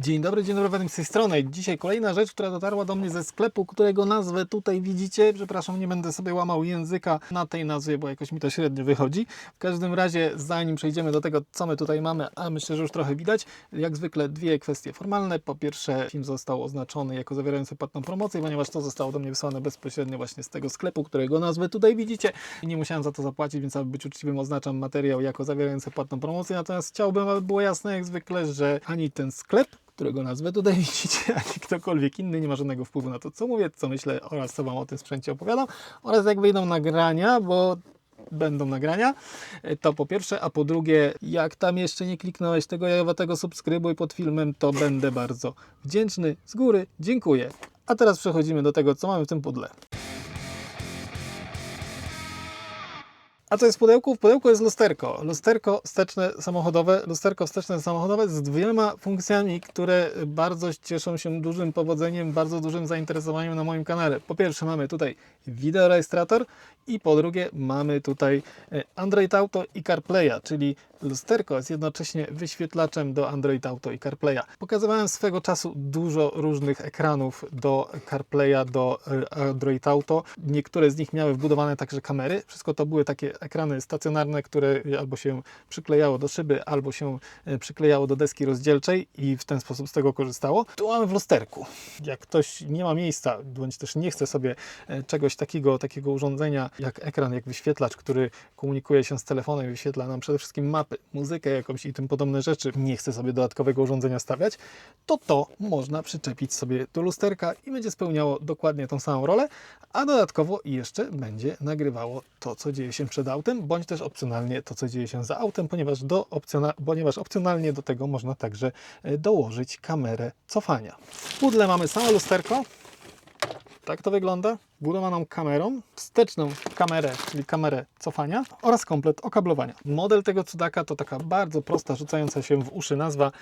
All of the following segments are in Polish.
Dzień dobry, dzień dobry, Wadim z tej strony. Dzisiaj kolejna rzecz, która dotarła do mnie ze sklepu, którego nazwę tutaj widzicie. Przepraszam, nie będę sobie łamał języka na tej nazwie, bo jakoś mi to średnio wychodzi. W każdym razie, zanim przejdziemy do tego, co my tutaj mamy, a myślę, że już trochę widać, jak zwykle dwie kwestie formalne. Po pierwsze, film został oznaczony jako zawierający płatną promocję, ponieważ to zostało do mnie wysłane bezpośrednio właśnie z tego sklepu, którego nazwę tutaj widzicie. I nie musiałem za to zapłacić, więc aby być uczciwym, oznaczam materiał jako zawierający płatną promocję. Natomiast chciałbym, aby było jasne, jak zwykle, że ani ten sklep, którego nazwę tutaj widzicie, ani ktokolwiek inny nie ma żadnego wpływu na to, co mówię, co myślę oraz co Wam o tym sprzęcie opowiadam oraz jak wyjdą nagrania, bo będą nagrania, to po pierwsze, a po drugie, jak tam jeszcze nie kliknąłeś tego jajowatego subskrybuj pod filmem, to będę bardzo wdzięczny. Z góry dziękuję. A teraz przechodzimy do tego, co mamy w tym pudle. A co jest w pudełku? W pudełku jest lusterko. Lusterko wsteczne samochodowe, lusterko wsteczne samochodowe z dwiema funkcjami, które bardzo cieszą się dużym powodzeniem, bardzo dużym zainteresowaniem na moim kanale. Po pierwsze mamy tutaj wideorejestrator i po drugie mamy tutaj e, Android Auto i CarPlaya, czyli lusterko jest jednocześnie wyświetlaczem do Android Auto i CarPlaya. Pokazywałem swego czasu dużo różnych ekranów do CarPlaya, do Android Auto. Niektóre z nich miały wbudowane także kamery. Wszystko to były takie ekrany stacjonarne, które albo się przyklejało do szyby, albo się e, przyklejało do deski rozdzielczej i w ten sposób z tego korzystało. Tu mamy w lusterku. Jak ktoś nie ma miejsca, bądź też nie chce sobie e, czegoś takiego, takiego urządzenia jak ekran, jak wyświetlacz, który komunikuje się z telefonem i wyświetla nam przede wszystkim mapy, muzykę jakąś i tym podobne rzeczy, nie chce sobie dodatkowego urządzenia stawiać, to to można przyczepić sobie do lusterka i będzie spełniało dokładnie tą samą rolę, a dodatkowo jeszcze będzie nagrywało to, co dzieje się przed autem, bądź też opcjonalnie to, co dzieje się za autem, ponieważ, do opcjona, ponieważ opcjonalnie do tego można także e, dołożyć kamerę cofania. W pudle mamy samo lusterko, tak to wygląda. Budowaną kamerą, wsteczną kamerę, czyli kamerę cofania oraz komplet okablowania. Model tego cudaka to taka bardzo prosta, rzucająca się w uszy nazwa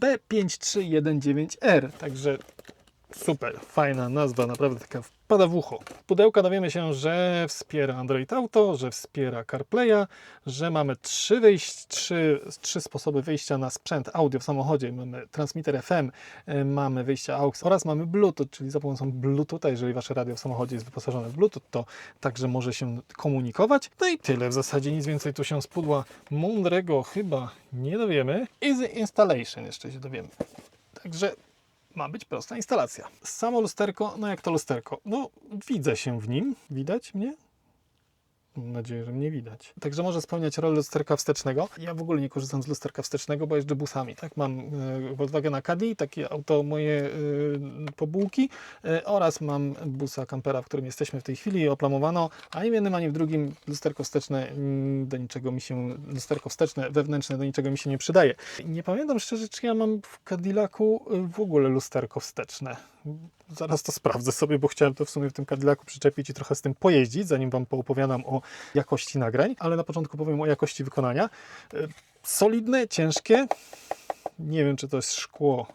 B5319R. Także super, fajna nazwa, naprawdę taka wpada w ucho. Pudełka dowiemy się, że wspiera Android Auto, że wspiera CarPlaya, że mamy trzy, wyjść, trzy, trzy sposoby wyjścia na sprzęt audio w samochodzie. Mamy transmitter FM, y, mamy wyjście AUX oraz mamy Bluetooth, czyli za pomocą Bluetootha, jeżeli Wasze radio w samochodzie jest wyposażone w Bluetooth, to także może się komunikować. No i tyle, w zasadzie nic więcej tu się z pudła mądrego chyba nie dowiemy. Easy installation jeszcze się dowiemy. Także ma być prosta instalacja. Samo lusterko, no jak to lusterko? No, widzę się w nim. Widać mnie? Mam nadzieję, że mnie widać. Także może spełniać rolę lusterka wstecznego. Ja w ogóle nie korzystam z lusterka wstecznego, bo jeżdżę busami. Tak? Mam e, Volkswagena Caddy, takie auto moje e, po bułki e, oraz mam busa kampera, w którym jesteśmy w tej chwili, oplamowano, ani w jednym, ani w drugim lusterko wsteczne mm, do niczego mi się, lusterko wsteczne, wewnętrzne do niczego mi się nie przydaje. Nie pamiętam szczerze, czy ja mam w Cadillacu w ogóle lusterko wsteczne. Zaraz to sprawdzę sobie, bo chciałem to w sumie w tym Cadillacu przyczepić i trochę z tym pojeździć, zanim Wam poopowiadam o jakości nagrań, ale na początku powiem o jakości wykonania. E, Solidne, ciężkie, nie wiem czy to jest szkło,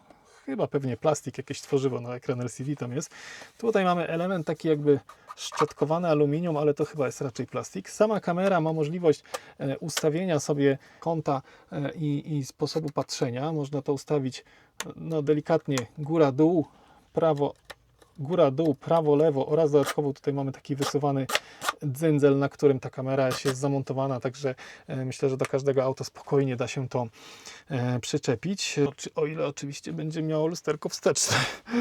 chyba pewnie plastik, jakieś tworzywo na ekran LCD tam jest. Tutaj mamy element taki jakby szczotkowany aluminium, ale to chyba jest raczej plastik. Sama kamera ma możliwość e, ustawienia sobie kąta e, i, i sposobu patrzenia. Można to ustawić no, delikatnie góra-dół, prawo, góra, dół, prawo, lewo oraz dodatkowo tutaj mamy taki wysuwany dzyndzel, na którym ta kamera jest zamontowana, także e, myślę, że do każdego auta spokojnie da się to e, przyczepić, o ile oczywiście będzie miało lusterko wsteczne.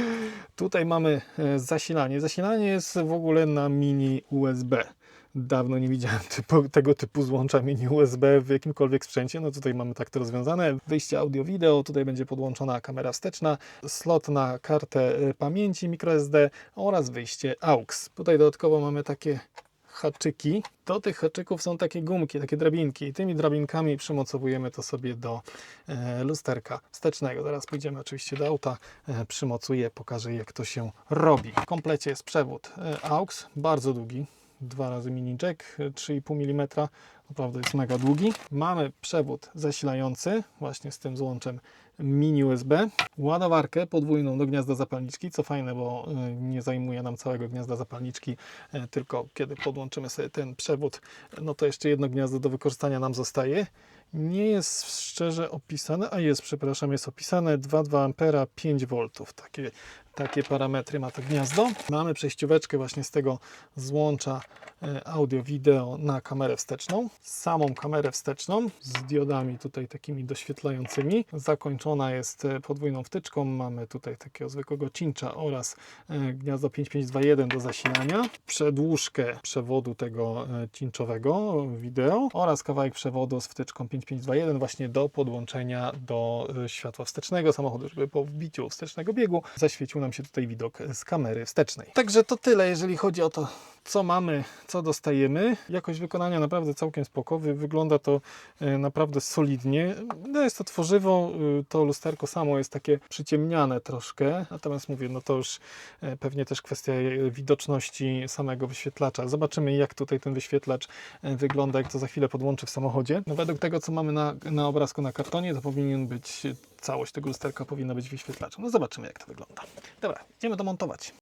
Tutaj mamy e, zasilanie. Zasilanie jest w ogóle na mini USB. Dawno nie widziałem typu, tego typu złącza mini USB w jakimkolwiek sprzęcie. No tutaj mamy tak to rozwiązane. Wyjście audio-wideo, tutaj będzie podłączona kamera wsteczna, slot na kartę e, pamięci microSD oraz wyjście AUX. Tutaj dodatkowo mamy takie haczyki. Do tych haczyków są takie gumki, takie drabinki i tymi drabinkami przymocowujemy to sobie do e, lusterka wstecznego. Zaraz pójdziemy oczywiście do auta, e, przymocuję, pokażę jak to się robi. W komplecie jest przewód e, AUX, bardzo długi, dwa razy mini jack, e, 3,5 mm, naprawdę jest mega długi. Mamy przewód zasilający, właśnie z tym złączem mini USB, ładowarkę podwójną do gniazda zapalniczki, co fajne, bo e, nie zajmuje nam całego gniazda zapalniczki, e, tylko kiedy podłączymy sobie ten przewód, no to jeszcze jedno gniazdo do wykorzystania nam zostaje. Nie jest szczerze opisane, a jest, przepraszam, jest opisane 2,2 ampera 5 V. Takie, takie parametry ma to gniazdo. Mamy przejścióweczkę właśnie z tego złącza e, audio-wideo na kamerę wsteczną. Samą kamerę wsteczną z diodami tutaj takimi doświetlającymi. Zakończona jest e, podwójną wtyczką. Mamy tutaj takiego zwykłego cincha oraz e, gniazdo 5521 do zasilania. Przedłużkę przewodu tego cinchowego wideo oraz kawałek przewodu z wtyczką 5521 właśnie do podłączenia do e, światła wstecznego samochodu, żeby po wbiciu wstecznego biegu zaświecił nam się tutaj widok z kamery wstecznej. Także to tyle, jeżeli chodzi o to, co mamy, co dostajemy. Jakość wykonania naprawdę całkiem spokowy. Wygląda to e, naprawdę solidnie. No jest to tworzywo, y, to lusterko samo jest takie przyciemniane troszkę, natomiast mówię, no to już e, pewnie też kwestia e, widoczności samego wyświetlacza. Zobaczymy, jak tutaj ten wyświetlacz wygląda, jak to za chwilę podłączy w samochodzie. No, według tego, co mamy na, na obrazku na kartonie, to powinien być, całość tego lusterka powinna być wyświetlaczem. No zobaczymy, jak to wygląda. Dobra, idziemy to montować.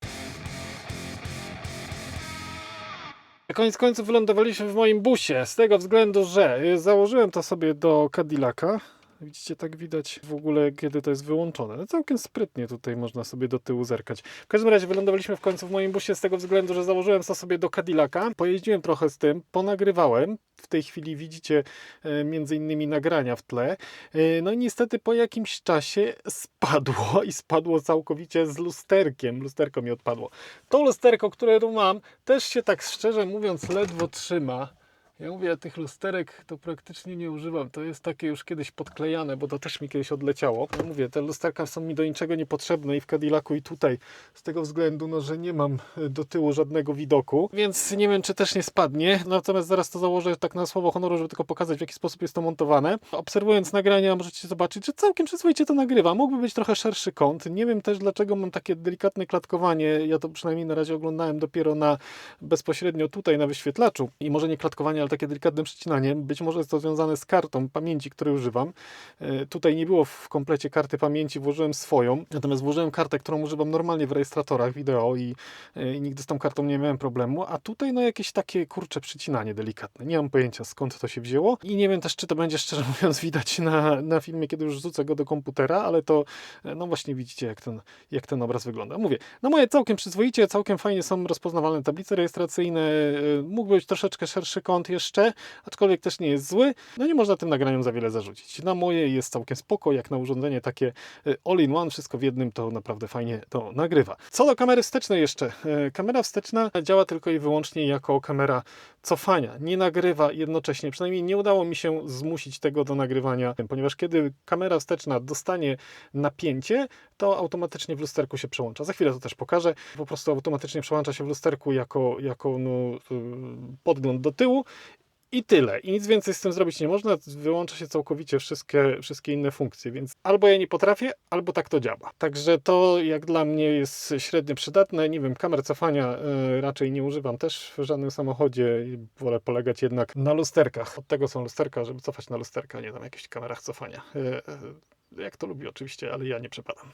Koniec końców wylądowaliśmy w moim busie, z tego względu, że y, założyłem to sobie do Cadillaca. Widzicie, tak widać w ogóle, kiedy to jest wyłączone. No całkiem sprytnie tutaj można sobie do tyłu zerkać. W każdym razie wylądowaliśmy w końcu w moim busie z tego względu, że założyłem to sobie do Cadillaca. Pojeździłem trochę z tym, ponagrywałem. W tej chwili widzicie e, między innymi nagrania w tle. E, No i niestety po jakimś czasie spadło i spadło całkowicie z lusterkiem. Lusterko mi odpadło. To lusterko, które tu mam, też się tak szczerze mówiąc ledwo trzyma. Ja mówię, tych lusterek to praktycznie nie używam. To jest takie już kiedyś podklejane, bo to też mi kiedyś odleciało. Ja mówię, te lusterka są mi do niczego niepotrzebne i w Cadillacu i tutaj z tego względu, no, że nie mam e, do tyłu żadnego widoku, więc nie wiem, czy też nie spadnie. Natomiast zaraz to założę tak na słowo honoru, żeby tylko pokazać, w jaki sposób jest to montowane. Obserwując nagrania, możecie zobaczyć, że całkiem przyzwoicie to nagrywa. Mógłby być trochę szerszy kąt. Nie wiem też, dlaczego mam takie delikatne klatkowanie. Ja to przynajmniej na razie oglądałem dopiero na bezpośrednio tutaj na wyświetlaczu i może nie klatkowanie, ale takie delikatne przycinanie. Być może jest to związane z kartą pamięci, której używam. E, Tutaj nie było w komplecie karty pamięci, włożyłem swoją, natomiast włożyłem kartę, którą używam normalnie w rejestratorach wideo i, e, i nigdy z tą kartą nie miałem problemu, a tutaj no jakieś takie kurcze przycinanie delikatne. Nie mam pojęcia skąd to się wzięło i nie wiem też, czy to będzie szczerze mówiąc widać na, na filmie, kiedy już rzucę go do komputera, ale to e, no właśnie widzicie, jak ten, jak ten obraz wygląda. Mówię, no moje całkiem przyzwoicie, całkiem fajnie są rozpoznawalne tablice rejestracyjne, mógł być troszeczkę szerszy kąt jeszcze, aczkolwiek też nie jest zły. No nie można tym nagraniom za wiele zarzucić. Na moje jest całkiem spoko, jak na urządzenie takie e, all-in-one, wszystko w jednym, to naprawdę fajnie to nagrywa. Co do kamery wstecznej jeszcze. E, Kamera wsteczna działa tylko i wyłącznie jako kamera cofania. Nie nagrywa jednocześnie, przynajmniej nie udało mi się zmusić tego do nagrywania, ponieważ kiedy kamera wsteczna dostanie napięcie, to automatycznie w lusterku się przełącza. Za chwilę to też pokażę. Po prostu automatycznie przełącza się w lusterku jako, jako no, y, podgląd do tyłu i tyle. I nic więcej z tym zrobić nie można. Wyłącza się całkowicie wszystkie, wszystkie inne funkcje, więc albo ja nie potrafię, albo tak to działa. Także to jak dla mnie jest średnio przydatne. Nie wiem, kamer cofania e, raczej nie używam też w żadnym samochodzie. Wolę polegać jednak na lusterkach. Od tego są lusterka, żeby cofać na lusterka, nie tam jakichś kamerach cofania. E, e, jak to lubi oczywiście, ale ja nie przepadam.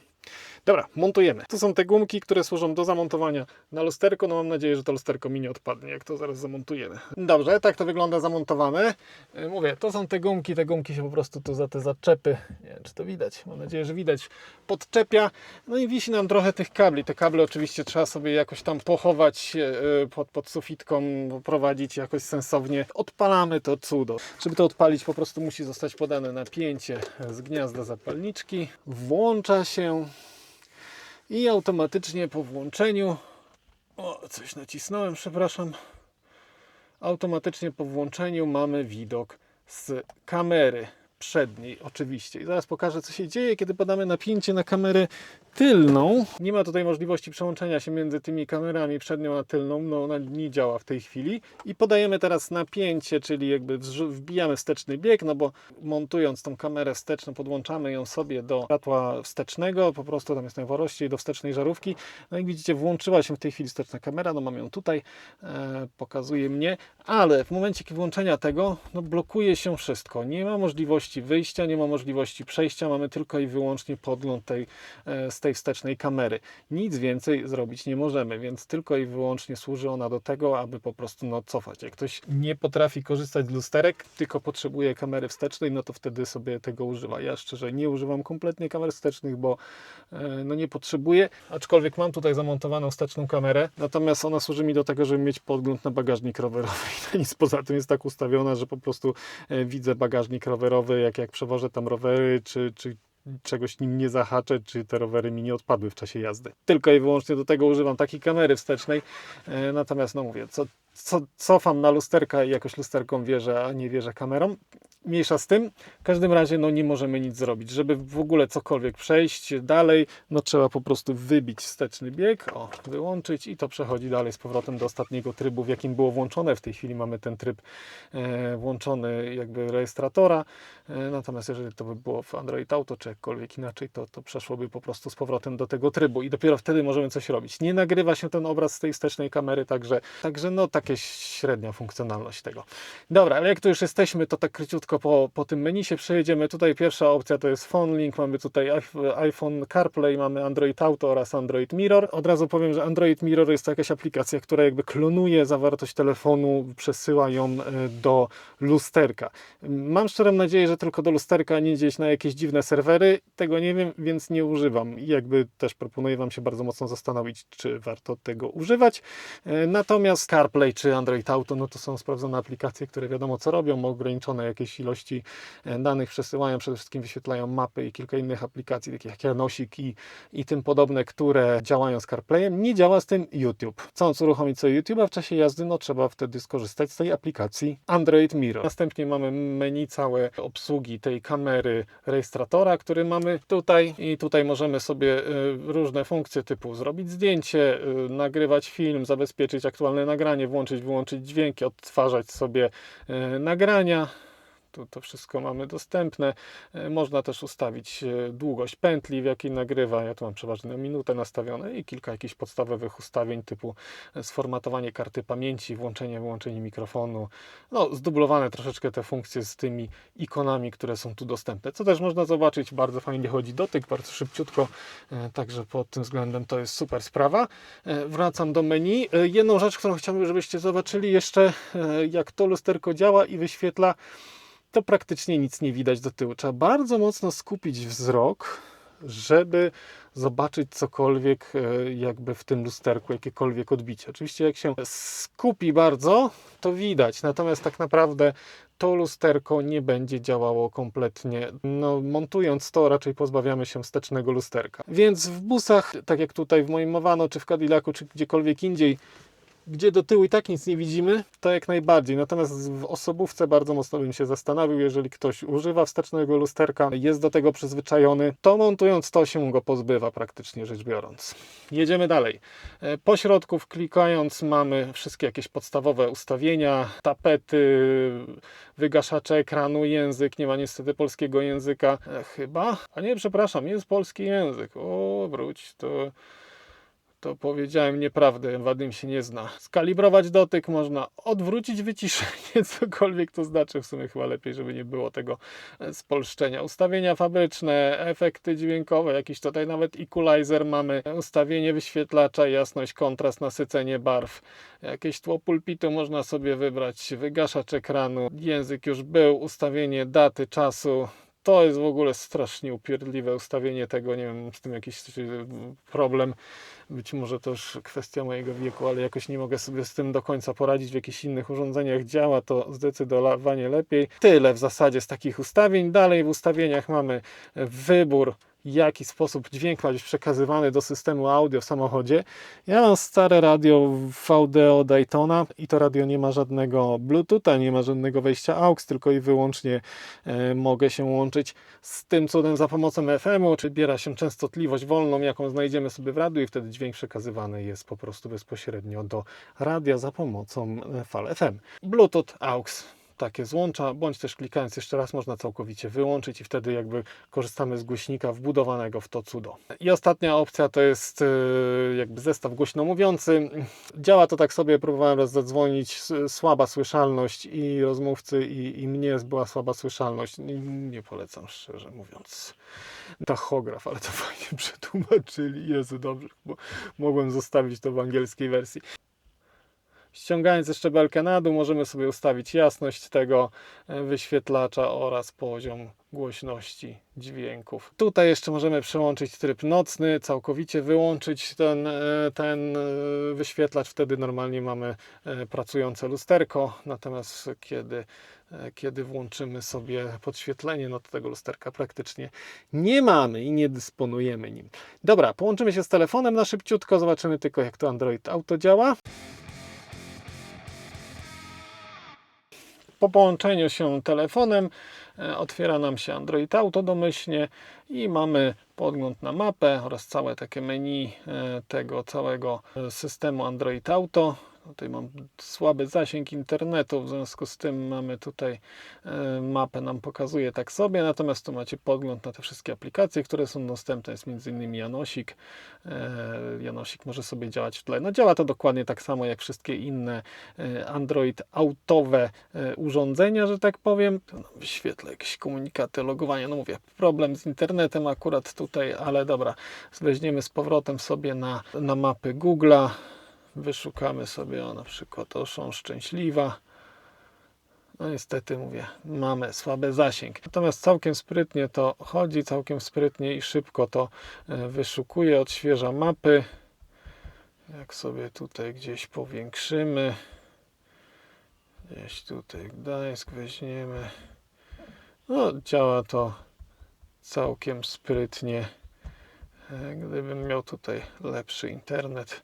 Dobra, montujemy. Tu są te gumki, które służą do zamontowania na lusterko. No mam nadzieję, że to lusterko mi nie odpadnie, jak to zaraz zamontujemy. Dobrze, tak to wygląda zamontowane. Yy, Mówię, to są te gumki, te gumki się po prostu tu za te zaczepy, nie wiem czy to widać, mam nadzieję, że widać, podczepia. No i wisi nam trochę tych kabli. Te kable oczywiście trzeba sobie jakoś tam pochować yy, pod, pod sufitką, poprowadzić jakoś sensownie. Odpalamy to cudo. Żeby to odpalić po prostu musi zostać podane napięcie z gniazda zapalniczki. Włącza się i automatycznie po włączeniu o, coś nacisnąłem, przepraszam. Automatycznie po włączeniu mamy widok z kamery przedniej, oczywiście. I zaraz pokażę, co się dzieje, kiedy podamy napięcie na kamerę tylną. Nie ma tutaj możliwości przełączenia się między tymi kamerami przednią a tylną, no ona nie działa w tej chwili. I podajemy teraz napięcie, czyli jakby wbijamy wsteczny bieg, no bo montując tą kamerę wsteczną, podłączamy ją sobie do światła wstecznego, po prostu tam jest najwarości do wstecznej żarówki. No i widzicie, włączyła się w tej chwili wsteczna kamera, no mam ją tutaj, e, pokazuje mnie, ale w momencie włączenia tego, no blokuje się wszystko. Nie ma możliwości możliwości wyjścia, nie ma możliwości przejścia, mamy tylko i wyłącznie podgląd tej, e, z tej wstecznej kamery. Nic więcej zrobić nie możemy, więc tylko i wyłącznie służy ona do tego, aby po prostu no, cofać. Jak ktoś nie potrafi korzystać z lusterek, tylko potrzebuje kamery wstecznej, no to wtedy sobie tego używa. Ja szczerze nie używam kompletnie kamer wstecznych, bo e, no nie potrzebuję, aczkolwiek mam tutaj zamontowaną wsteczną kamerę, natomiast ona służy mi do tego, żeby mieć podgląd na bagażnik rowerowy i nic poza tym jest tak ustawiona, że po prostu e, widzę bagażnik rowerowy, jak, jak przewożę tam rowery, czy, czy czegoś nim nie zahaczę, czy te rowery mi nie odpadły w czasie jazdy. Tylko i wyłącznie do tego używam takiej kamery wstecznej, e, natomiast no mówię, co, co, cofam na lusterka i jakoś lusterką wierzę, a nie wierzę kamerą. Mniejsza z tym, w każdym razie no nie możemy nic zrobić. Żeby w ogóle cokolwiek przejść dalej, no trzeba po prostu wybić wsteczny bieg, o, wyłączyć i to przechodzi dalej z powrotem do ostatniego trybu, w jakim było włączone. W tej chwili mamy ten tryb e, włączony jakby rejestratora, e, natomiast jeżeli to by było w Android Auto czy jakkolwiek inaczej, to, to przeszłoby po prostu z powrotem do tego trybu i dopiero wtedy możemy coś robić. Nie nagrywa się ten obraz z tej wstecznej kamery, także, także no takie średnia funkcjonalność tego. Dobra, ale jak tu już jesteśmy, to tak króciutko po, po tym menu się przejedziemy. Tutaj pierwsza opcja to jest Phone Link, mamy tutaj iPh- iPhone CarPlay, mamy Android Auto oraz Android Mirror. Od razu powiem, że Android Mirror jest to jakaś aplikacja, która jakby klonuje zawartość telefonu, przesyła ją e, do lusterka. Mam szczerą nadzieję, że tylko do lusterka, a nie gdzieś na jakieś dziwne serwery. Tego nie wiem, więc nie używam. I jakby też proponuję Wam się bardzo mocno zastanowić, czy warto tego używać. E, Natomiast CarPlay czy Android Auto, no to są sprawdzone aplikacje, które wiadomo co robią, ograniczone jakieś ilości e, danych przesyłają, przede wszystkim wyświetlają mapy i kilka innych aplikacji, takich jak Janosik i, i tym podobne, które działają z CarPlayem. Nie działa z tym YouTube. Chcąc uruchomić sobie YouTube'a w czasie jazdy, no trzeba wtedy skorzystać z tej aplikacji Android Mirror. Następnie mamy menu całe obsługi tej kamery rejestratora, który mamy tutaj i tutaj możemy sobie y, różne funkcje typu zrobić zdjęcie, y, nagrywać film, zabezpieczyć aktualne nagranie, włączyć, wyłączyć dźwięki, odtwarzać sobie nagrania. Tu to wszystko mamy dostępne. E, Można też ustawić e, długość pętli, w jakiej nagrywa. Ja tu mam przeważnie na minutę nastawione i kilka jakichś podstawowych ustawień typu e, sformatowanie karty pamięci, włączenie, wyłączenie mikrofonu. No, zdublowane troszeczkę te funkcje z tymi ikonami, które są tu dostępne. Co też można zobaczyć, bardzo fajnie chodzi dotyk, bardzo szybciutko, także pod tym względem to jest super sprawa. Wracam do menu. Jedną rzecz, którą chciałbym, żebyście zobaczyli jeszcze, jak to lusterko działa i wyświetla to praktycznie nic nie widać do tyłu. Trzeba bardzo mocno skupić wzrok, żeby zobaczyć cokolwiek e, jakby w tym lusterku, jakiekolwiek odbicie. Oczywiście jak się skupi bardzo, to widać, natomiast tak naprawdę to lusterko nie będzie działało kompletnie. No, montując to, raczej pozbawiamy się wstecznego lusterka. Więc w busach, tak jak tutaj w moim Movano, czy w Cadillacu, czy gdziekolwiek indziej, gdzie do tyłu i tak nic nie widzimy, to jak najbardziej. Natomiast w osobówce bardzo mocno bym się zastanowił, jeżeli ktoś używa wstecznego lusterka, jest do tego przyzwyczajony, to montując to się go pozbywa praktycznie rzecz biorąc. Jedziemy dalej. E, Po środku klikając mamy wszystkie jakieś podstawowe ustawienia, tapety, wygaszacze ekranu, język, nie ma niestety polskiego języka, e, chyba, a nie, przepraszam, jest polski język, o wróć, to to powiedziałem nieprawdę, Wadym się nie zna. Skalibrować dotyk można, odwrócić wyciszenie, cokolwiek to znaczy. W sumie chyba lepiej, żeby nie było tego e, spolszczenia. Ustawienia fabryczne, efekty dźwiękowe, jakiś tutaj nawet equalizer mamy, ustawienie wyświetlacza, jasność, kontrast, nasycenie barw. Jakieś tło pulpitu można sobie wybrać, wygaszacz ekranu, język już był, ustawienie daty, czasu, to jest w ogóle strasznie upierdliwe ustawienie tego, nie wiem, z tym jakiś problem. Być może już kwestia mojego wieku, ale jakoś nie mogę sobie z tym do końca poradzić. W jakichś innych urządzeniach działa to zdecydowanie lepiej. Tyle w zasadzie z takich ustawień. Dalej w ustawieniach mamy wybór jaki sposób dźwięk ma być przekazywany do systemu audio w samochodzie. Ja mam stare radio VDO Daytona i to radio nie ma żadnego Bluetootha, nie ma żadnego wejścia AUX, tylko i wyłącznie e, mogę się łączyć z tym cudem za pomocą FM-u, czy biera się częstotliwość wolną, jaką znajdziemy sobie w radiu i wtedy dźwięk przekazywany jest po prostu bezpośrednio do radia za pomocą fal FM. Bluetooth AUX takie złącza, bądź też klikając jeszcze raz można całkowicie wyłączyć i wtedy jakby korzystamy z głośnika wbudowanego w to cudo. I ostatnia opcja to jest yy, jakby zestaw głośno mówiący. Działa to tak sobie, próbowałem raz zadzwonić, słaba słyszalność i rozmówcy i, i mnie była słaba słyszalność. Nie, nie polecam szczerze mówiąc. Tachograf, ale to fajnie przetłumaczyli. Jezu, dobrze, bo mogłem zostawić to w angielskiej wersji. Ściągając jeszcze belkę na dół, możemy sobie ustawić jasność tego e, wyświetlacza oraz poziom głośności dźwięków. Tutaj jeszcze możemy przełączyć tryb nocny, całkowicie wyłączyć ten, e, ten e, wyświetlacz. Wtedy normalnie mamy pracujące lusterko. Natomiast kiedy, kiedy włączymy sobie podświetlenie, no to tego lusterka praktycznie nie mamy i nie dysponujemy nim. Dobra, połączymy się z telefonem na szybciutko, zobaczymy tylko jak to Android Auto działa. Po połączeniu się telefonem e, otwiera nam się Android Auto domyślnie i mamy podgląd na mapę oraz całe takie menu e, tego całego e, systemu Android Auto. Tutaj mam słaby zasięg internetu, w związku z tym mamy tutaj e, mapę nam pokazuje tak sobie, natomiast tu macie podgląd na te wszystkie aplikacje, które są dostępne, jest m.in. Janosik. E, Janosik może sobie działać w tle. No działa to dokładnie tak samo jak wszystkie inne e, Android autowe urządzenia, że tak powiem. Wyświetlę jakieś komunikaty logowania. No mówię, problem z internetem akurat tutaj, ale dobra. Weźmiemy z powrotem sobie na, na mapy Google'a. Wyszukamy sobie o, na przykład Oszą Szczęśliwa. No niestety mówię, mamy słaby zasięg. Natomiast całkiem sprytnie to chodzi, całkiem sprytnie i szybko to e, wyszukuje, odświeża mapy. Jak sobie tutaj gdzieś powiększymy, gdzieś tutaj Gdańsk weźmiemy. No, działa to całkiem sprytnie. E, Gdybym miał tutaj lepszy internet,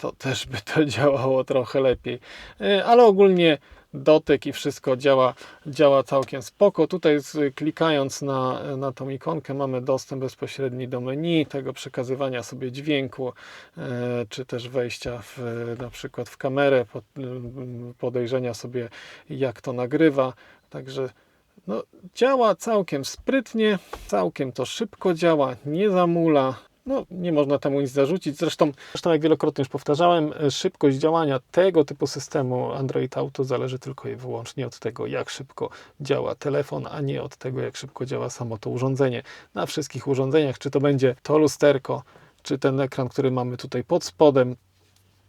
to też by to działało trochę lepiej. E, Ale ogólnie dotyk i wszystko działa, działa całkiem spoko. Tutaj klikając na, na tą ikonkę mamy dostęp bezpośredni do menu, tego przekazywania sobie dźwięku, e, czy też wejścia w, na przykład w kamerę, podejrzenia sobie jak to nagrywa. Także no, działa całkiem sprytnie, całkiem to szybko działa, nie zamula. No, nie można temu nic zarzucić. Zresztą, zresztą, jak wielokrotnie już powtarzałem, e, szybkość działania tego typu systemu Android Auto zależy tylko i wyłącznie od tego, jak szybko działa telefon, a nie od tego, jak szybko działa samo to urządzenie. Na wszystkich urządzeniach, czy to będzie to lusterko, czy ten ekran, który mamy tutaj pod spodem,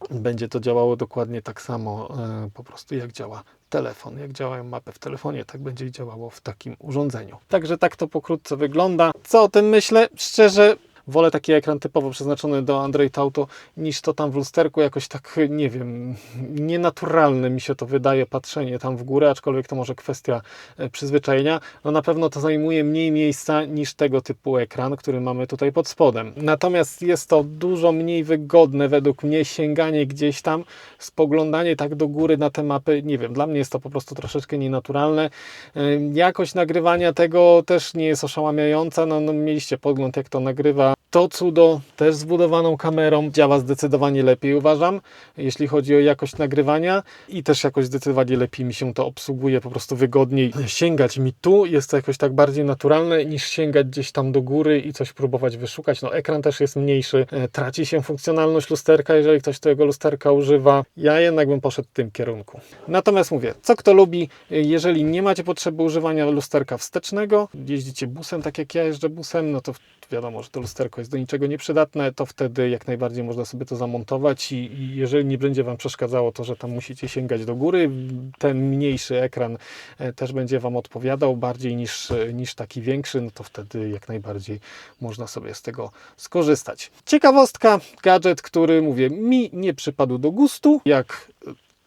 będzie to działało dokładnie tak samo, e, po prostu jak działa telefon. Jak działają mapy w telefonie, tak będzie działało w takim urządzeniu. Także tak to pokrótce wygląda. Co o tym myślę? Szczerze, wolę taki ekran typowo przeznaczony do Android Auto niż to tam w lusterku. Jakoś tak, nie wiem, nienaturalne mi się to wydaje patrzenie tam w górę, aczkolwiek to może kwestia e, przyzwyczajenia. No na pewno to zajmuje mniej miejsca niż tego typu ekran, który mamy tutaj pod spodem. Natomiast jest to dużo mniej wygodne według mnie sięganie gdzieś tam, spoglądanie tak do góry na te mapy. Nie wiem, dla mnie jest to po prostu troszeczkę nienaturalne. Ym, Jakość nagrywania tego też nie jest oszałamiająca. No, no mieliście podgląd, jak to nagrywa. To cudo też z budowaną kamerą działa zdecydowanie lepiej, uważam, jeśli chodzi o jakość nagrywania i też jakoś zdecydowanie lepiej mi się to obsługuje, po prostu wygodniej sięgać mi tu, jest to jakoś tak bardziej naturalne niż sięgać gdzieś tam do góry i coś próbować wyszukać. No ekran też jest mniejszy, e, traci się funkcjonalność lusterka, jeżeli ktoś tego lusterka używa. Ja jednak bym poszedł w tym kierunku. Natomiast mówię, co kto lubi, e, jeżeli nie macie potrzeby używania lusterka wstecznego, jeździcie busem, tak jak ja jeżdżę busem, no to wiadomo, że to lusterko jest do niczego nieprzydatne, to wtedy jak najbardziej można sobie to zamontować i, i jeżeli nie będzie Wam przeszkadzało to, że tam musicie sięgać do góry, ten mniejszy ekran e, też będzie Wam odpowiadał bardziej niż, e, niż taki większy, no to wtedy jak najbardziej można sobie z tego skorzystać. Ciekawostka, gadżet, który mówię, mi nie przypadł do gustu, jak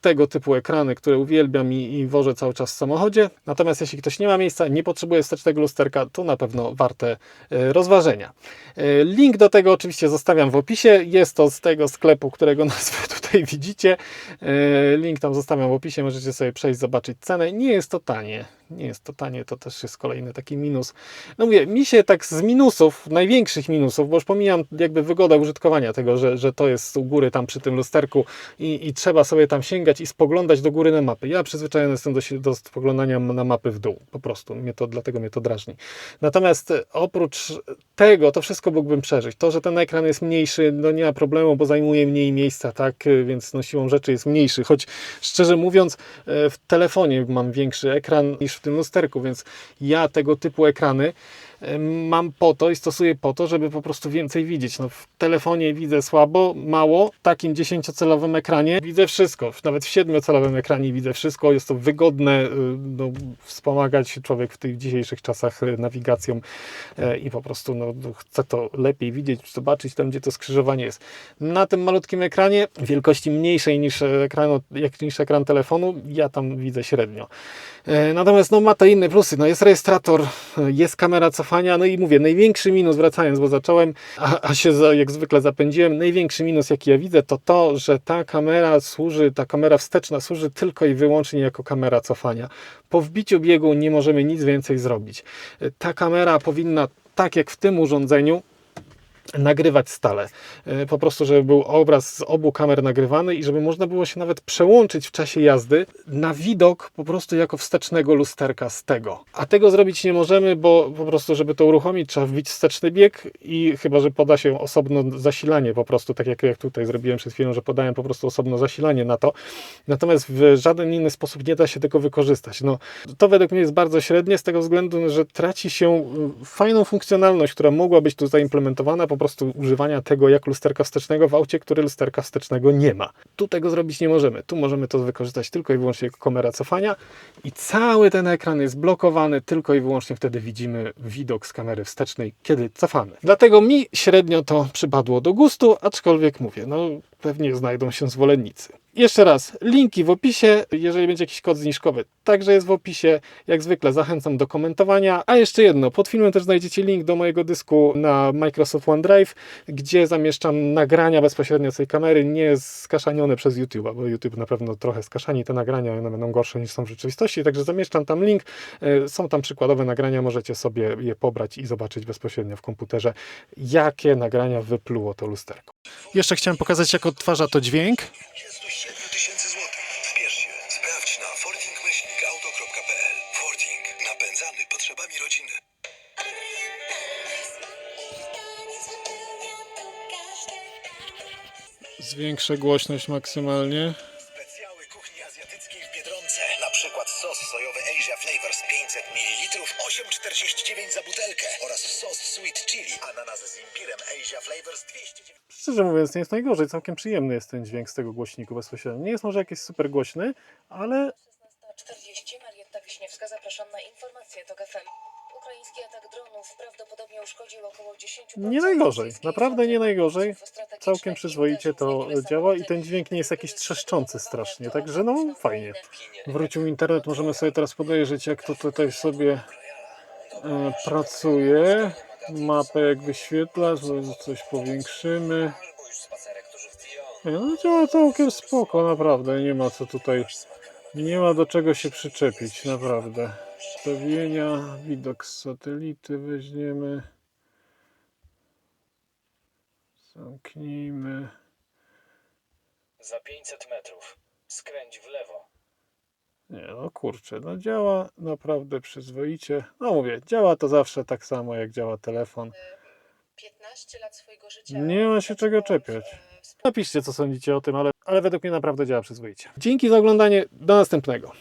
tego typu ekrany, które uwielbiam i, i wożę cały czas w samochodzie. Natomiast jeśli ktoś nie ma miejsca, nie potrzebuje wstecznego lusterka, to na pewno warte e, rozważenia. E, Link do tego oczywiście zostawiam w opisie. Jest to z tego sklepu, którego nazwę tutaj widzicie. E, Link tam zostawiam w opisie, możecie sobie przejść, zobaczyć cenę. Nie jest to tanie. Nie jest to tanie, to też jest kolejny taki minus. No mówię, mi się tak z minusów, największych minusów, bo już pomijam jakby wygodę użytkowania tego, że, że to jest u góry tam przy tym lusterku i, i trzeba sobie tam sięgać i spoglądać do góry na mapy. Ja przyzwyczajony jestem do, do spoglądania na mapy w dół, po prostu, mnie to, dlatego mnie to drażni. Natomiast e, oprócz tego, to wszystko mógłbym przeżyć. To, że ten ekran jest mniejszy, no nie ma problemu, bo zajmuje mniej miejsca, tak, e, więc no siłą rzeczy jest mniejszy, choć szczerze mówiąc, e, w telefonie mam większy ekran niż w tym lusterku, więc ja tego typu ekrany mam po to i stosuję po to, żeby po prostu więcej widzieć. No, w telefonie widzę słabo, mało, w takim 10-calowym ekranie widzę wszystko, nawet w 7-calowym ekranie widzę wszystko, jest to wygodne, y, no, wspomagać człowiek w tych dzisiejszych czasach y, nawigacją e, i po prostu no, no, chce to lepiej widzieć, zobaczyć tam, gdzie to skrzyżowanie jest. Na tym malutkim ekranie, wielkości mniejszej niż, ekranu, jak niż ekran telefonu, ja tam widzę średnio. E, Natomiast no, ma to inne plusy. No, jest rejestrator, e, jest kamera cofania, no i mówię, największy minus, wracając, bo zacząłem, a, a się za, jak zwykle zapędziłem, największy minus, jaki ja widzę, to to, że ta kamera służy, ta kamera wsteczna służy tylko i wyłącznie jako kamera cofania. Po wbiciu biegu nie możemy nic więcej zrobić. Ta kamera powinna, tak jak w tym urządzeniu, nagrywać stale. E, Po prostu, żeby był obraz z obu kamer nagrywany i żeby można było się nawet przełączyć w czasie jazdy na widok po prostu jako wstecznego lusterka z tego. A tego zrobić nie możemy, bo po prostu, żeby to uruchomić, trzeba wbić wsteczny bieg i chyba, że poda się osobno zasilanie po prostu, tak jak, jak tutaj zrobiłem przed chwilą, że podałem po prostu osobno zasilanie na to. Natomiast w żaden inny sposób nie da się tego wykorzystać. No, to według mnie jest bardzo średnie z tego względu, że traci się y, fajną funkcjonalność, która mogła być tu zaimplementowana, po prostu używania tego jak lusterka wstecznego w aucie, który lusterka wstecznego nie ma. Tu tego zrobić nie możemy. Tu możemy to wykorzystać tylko i wyłącznie jako kamera cofania i cały ten ekran jest blokowany, tylko i wyłącznie wtedy widzimy widok z kamery wstecznej, kiedy cofamy. Dlatego mi średnio to przypadło do gustu, aczkolwiek mówię, no pewnie znajdą się zwolennicy. Jeszcze raz, linki w opisie, jeżeli będzie jakiś kod zniżkowy, także jest w opisie. Jak zwykle zachęcam do komentowania. A jeszcze jedno, pod filmem też znajdziecie link do mojego dysku na Microsoft OneDrive, gdzie zamieszczam nagrania bezpośrednio z tej kamery, nie skaszanione przez YouTube'a, bo YouTube na pewno trochę skaszani te nagrania, one będą gorsze niż są w rzeczywistości, także zamieszczam tam link. E, Są tam przykładowe nagrania, możecie sobie je pobrać i zobaczyć bezpośrednio w komputerze, jakie nagrania wypluło to lusterko. Jeszcze chciałem pokazać, jak odtwarza to dźwięk. Potrzebami rodziny. Zwiększę głośność maksymalnie. Specjały kuchni azjatyckiej w Biedronce. Na przykład sos sojowy Asia Flavors 500 ml 8,49 za butelkę oraz sos sweet chili ananas z imbirem Asia Flavors 209 Szczerze mówiąc, nie jest najgorzej. Całkiem przyjemny jest ten dźwięk z tego głośniku bezpośrednio. Nie jest może jakiś super głośny, ale nie najgorzej. Naprawdę nie najgorzej. Całkiem przyzwoicie to działa i ten dźwięk nie jest jakiś trzeszczący strasznie. Także no fajnie. Wrócił internet, możemy sobie teraz podejrzeć, jak to tutaj sobie e, pracuje. Mapę jak wyświetla, coś powiększymy. Nie, no działa całkiem spoko, naprawdę. Nie ma co tutaj, nie ma do czego się przyczepić, naprawdę. Ustawienia, widok z satelity weźmiemy. Zamknijmy. Za 500 metrów. Skręć w lewo. Nie, no kurczę, no działa naprawdę przyzwoicie. No mówię, działa to zawsze tak samo jak działa telefon. 15 lat swojego życia. Nie ma się czego czepiać. e, Napiszcie, co sądzicie o tym, ale, ale według mnie naprawdę działa przyzwoicie. Dzięki za oglądanie. Do następnego.